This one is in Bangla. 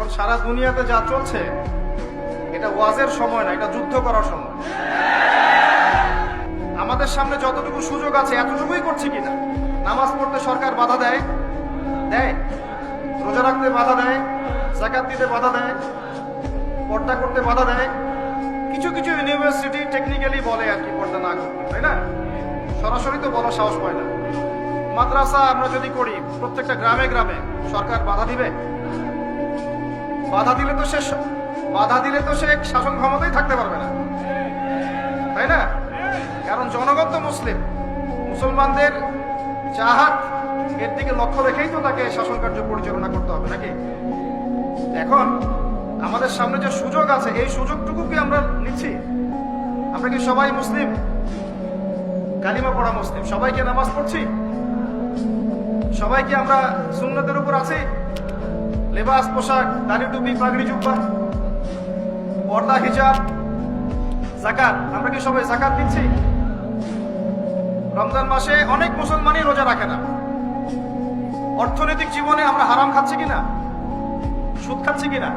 এখন সারা দুনিয়াতে যা চলছে, এটা ওয়াজের সময় না, এটা যুদ্ধ করার সময়। আমাদের সামনে যতটুকু সুযোগ আছে, এতটুকুই করছি কিনা? নামাজ পড়তে সরকার বাধা দেয় দেয়। রোজা রাখতে বাধা দেয় জাকাত দিতে বাধা দেয়, পর্দা করতে বাধা দেয়। কিছু কিছু ইউনিভার্সিটি টেকনিক্যালি বলে আর কি পর্দা না করতে, তাই না? সরাসরি তো বলার সাহস পায় না। মাদ্রাসা আমরা যদি করি, প্রত্যেকটা গ্রামে গ্রামে সরকার বাধা দিবে? বাধা দিলে তো সে বাধা দিলে তো সে শাসন ক্ষমতায় থাকতে পারবে না। তাই না? কারণ জনগণ তো মুসলিম। মুসলমানদের চাহাত এর দিকে লক্ষ্য রেখেই তো তাকে শাসন কার্য পরিচালনা করতে হবে নাকি? এখন আমাদের সামনে যে সুযোগ আছে, এই সুযোগটুকু কি আমরা নিচ্ছি। আমরা কি সবাই মুসলিম? কালিমা পড়া মুসলিম। সবাইকে নামাজ পড়ছি? সবাইকে আমরা সুন্নতের উপর আছি? লেবাস, পোশাক, দাড়ি টুপি, পাগড়ি, জুব্বা, পর্দা, হিজাব, জাকাত। আমরা কি সবাই জাকাত দিচ্ছি? রমজান মাসে অনেক মুসলমানই রোজা রাখে না। অর্থনৈতিক জীবনে আমরা হারাম খাচ্ছি কিনা? সুদ খাচ্ছি কিনা?